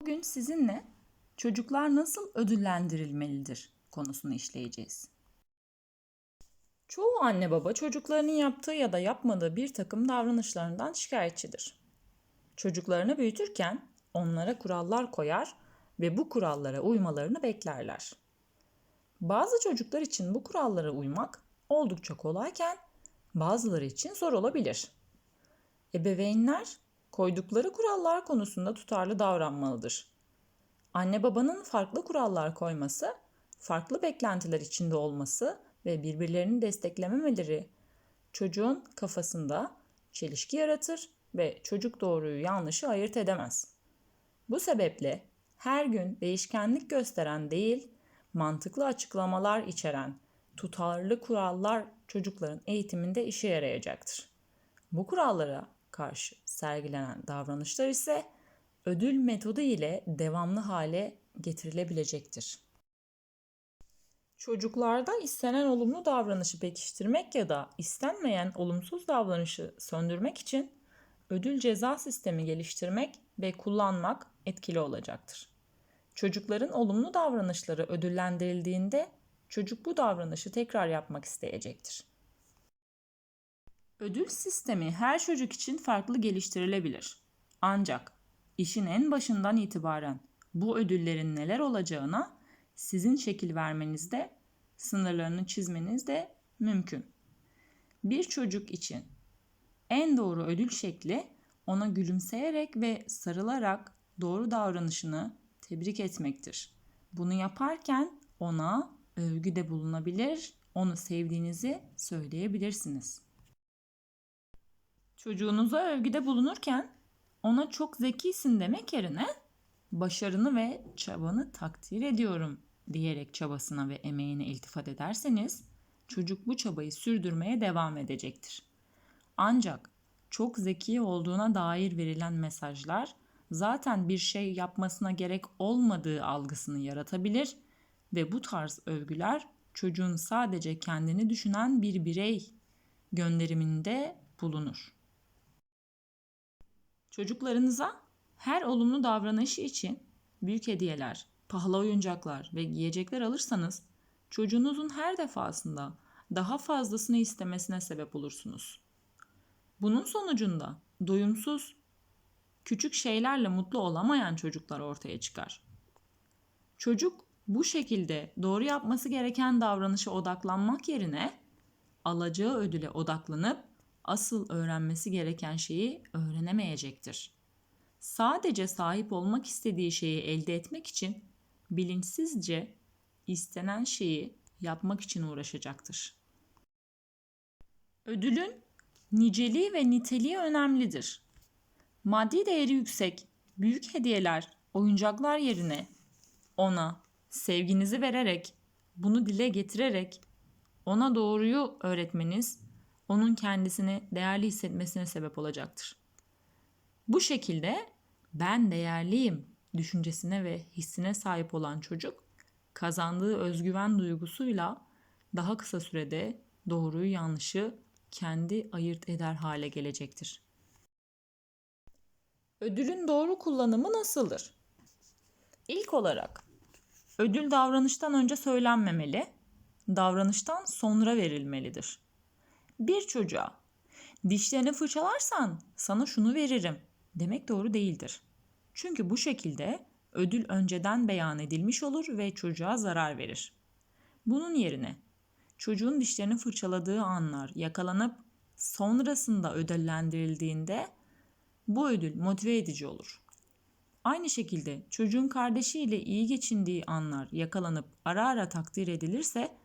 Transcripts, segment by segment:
Bugün sizinle çocuklar nasıl ödüllendirilmelidir konusunu işleyeceğiz. Çoğu anne baba çocuklarının yaptığı ya da yapmadığı bir takım davranışlarından şikayetçidir. Çocuklarını büyütürken onlara kurallar koyar ve bu kurallara uymalarını beklerler. Bazı çocuklar için bu kurallara uymak oldukça kolayken bazıları için zor olabilir. Ebeveynler koydukları kurallar konusunda tutarlı davranmalıdır. Anne babanın farklı kurallar koyması, farklı beklentiler içinde olması ve birbirlerini desteklememeleri çocuğun kafasında çelişki yaratır ve çocuk doğruyu yanlışı ayırt edemez. Bu sebeple her gün değişkenlik gösteren değil, mantıklı açıklamalar içeren tutarlı kurallar çocukların eğitiminde işe yarayacaktır. Bu kurallara karşı sergilenen davranışlar ise ödül metodu ile devamlı hale getirilebilecektir. Çocuklarda istenen olumlu davranışı pekiştirmek ya da istenmeyen olumsuz davranışı söndürmek için ödül ceza sistemi geliştirmek ve kullanmak etkili olacaktır. Çocukların olumlu davranışları ödüllendirildiğinde çocuk bu davranışı tekrar yapmak isteyecektir. Ödül sistemi her çocuk için farklı geliştirilebilir. Ancak işin en başından itibaren bu ödüllerin neler olacağına sizin şekil vermenizde, sınırlarını çizmeniz de mümkün. Bir çocuk için en doğru ödül şekli ona gülümseyerek ve sarılarak doğru davranışını tebrik etmektir. Bunu yaparken ona övgüde bulunabilir, onu sevdiğinizi söyleyebilirsiniz. Çocuğunuza övgüde bulunurken ona çok zekisin demek yerine başarını ve çabanı takdir ediyorum diyerek çabasına ve emeğine iltifat ederseniz çocuk bu çabayı sürdürmeye devam edecektir. Ancak çok zeki olduğuna dair verilen mesajlar zaten bir şey yapmasına gerek olmadığı algısını yaratabilir ve bu tarz övgüler çocuğun sadece kendini düşünen bir birey gönderiminde bulunur. Çocuklarınıza her olumlu davranışı için büyük hediyeler, pahalı oyuncaklar ve giyecekler alırsanız çocuğunuzun her defasında daha fazlasını istemesine sebep olursunuz. Bunun sonucunda doyumsuz, küçük şeylerle mutlu olamayan çocuklar ortaya çıkar. Çocuk bu şekilde doğru yapması gereken davranışa odaklanmak yerine alacağı ödüle odaklanıp asıl öğrenmesi gereken şeyi öğrenemeyecektir. Sadece sahip olmak istediği şeyi elde etmek için bilinçsizce istenen şeyi yapmak için uğraşacaktır. Ödülün niceliği ve niteliği önemlidir. Maddi değeri yüksek, büyük hediyeler, oyuncaklar yerine ona sevginizi vererek, bunu dile getirerek ona doğruyu öğretmeniz onun kendisini değerli hissetmesine sebep olacaktır. Bu şekilde ben değerliyim düşüncesine ve hissine sahip olan çocuk kazandığı özgüven duygusuyla daha kısa sürede doğruyu yanlışı kendi ayırt eder hale gelecektir. Ödülün doğru kullanımı nasıldır? İlk olarak ödül davranıştan önce söylenmemeli, davranıştan sonra verilmelidir. Bir çocuğa dişlerini fırçalarsan sana şunu veririm demek doğru değildir. Çünkü bu şekilde ödül önceden beyan edilmiş olur ve çocuğa zarar verir. Bunun yerine çocuğun dişlerini fırçaladığı anlar yakalanıp sonrasında ödüllendirildiğinde bu ödül motive edici olur. Aynı şekilde çocuğun kardeşiyle iyi geçindiği anlar yakalanıp ara ara takdir edilirse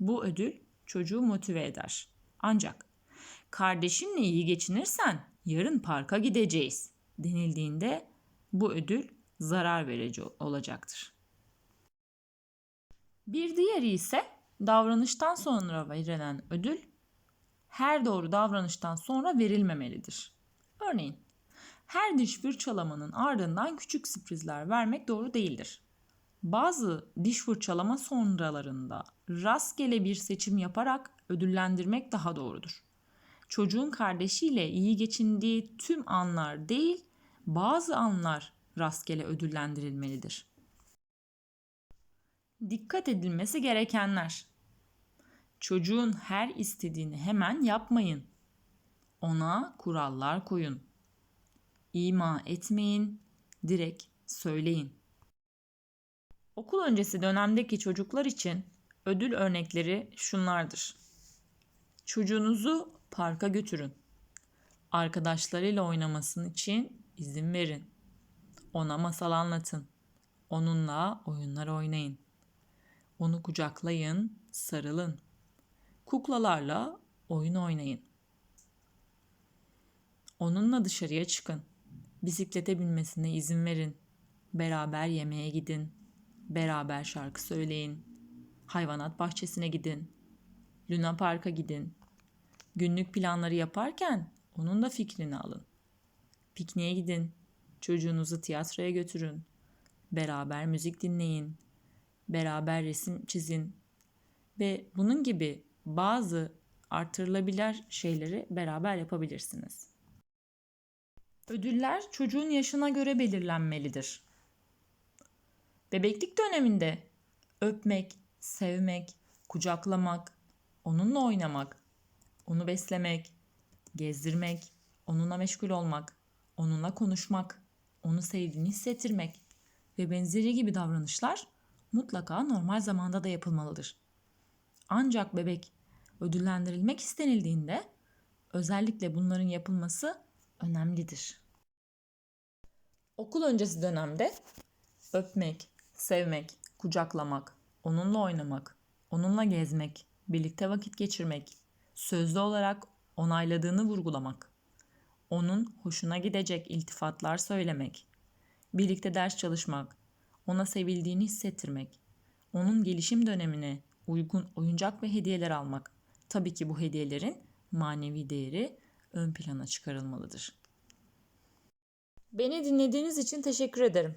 bu ödül çocuğu motive eder. Ancak kardeşinle iyi geçinirsen yarın parka gideceğiz denildiğinde bu ödül zarar verici olacaktır. Bir diğeri ise davranıştan sonra verilen ödül her doğru davranıştan sonra verilmemelidir. Örneğin her diş fırçalamanın ardından küçük sürprizler vermek doğru değildir. Bazı diş fırçalama sonralarında rastgele bir seçim yaparak ödüllendirmek daha doğrudur. Çocuğun kardeşiyle iyi geçindiği tüm anlar değil, bazı anlar rastgele ödüllendirilmelidir. Dikkat edilmesi gerekenler. Çocuğun her istediğini hemen yapmayın. Ona kurallar koyun. İma etmeyin, direkt söyleyin. Okul öncesi dönemdeki çocuklar için ödül örnekleri şunlardır. Çocuğunuzu parka götürün. Arkadaşlarıyla oynamasın için izin verin. Ona masal anlatın. Onunla oyunlar oynayın. Onu kucaklayın, sarılın. Kuklalarla oyun oynayın. Onunla dışarıya çıkın. Bisiklete binmesine izin verin. Beraber yemeğe gidin. Beraber şarkı söyleyin. Hayvanat bahçesine gidin. Luna Park'a gidin. Günlük planları yaparken onun da fikrini alın. Pikniğe gidin. Çocuğunuzu tiyatroya götürün. Beraber müzik dinleyin. Beraber resim çizin. Ve bunun gibi bazı artırılabilir şeyleri beraber yapabilirsiniz. Ödüller çocuğun yaşına göre belirlenmelidir. Bebeklik döneminde öpmek, sevmek, kucaklamak, onunla oynamak, onu beslemek, gezdirmek, onunla meşgul olmak, onunla konuşmak, onu sevdiğini hissettirmek ve benzeri gibi davranışlar mutlaka normal zamanda da yapılmalıdır. Ancak bebek ödüllendirilmek istenildiğinde özellikle bunların yapılması önemlidir. Okul öncesi dönemde öpmek, sevmek, kucaklamak, onunla oynamak, onunla gezmek, birlikte vakit geçirmek, sözlü olarak onayladığını vurgulamak, onun hoşuna gidecek iltifatlar söylemek, birlikte ders çalışmak, ona sevildiğini hissettirmek, onun gelişim dönemine uygun oyuncak ve hediyeler almak. Tabii ki bu hediyelerin manevi değeri ön plana çıkarılmalıdır. Beni dinlediğiniz için teşekkür ederim.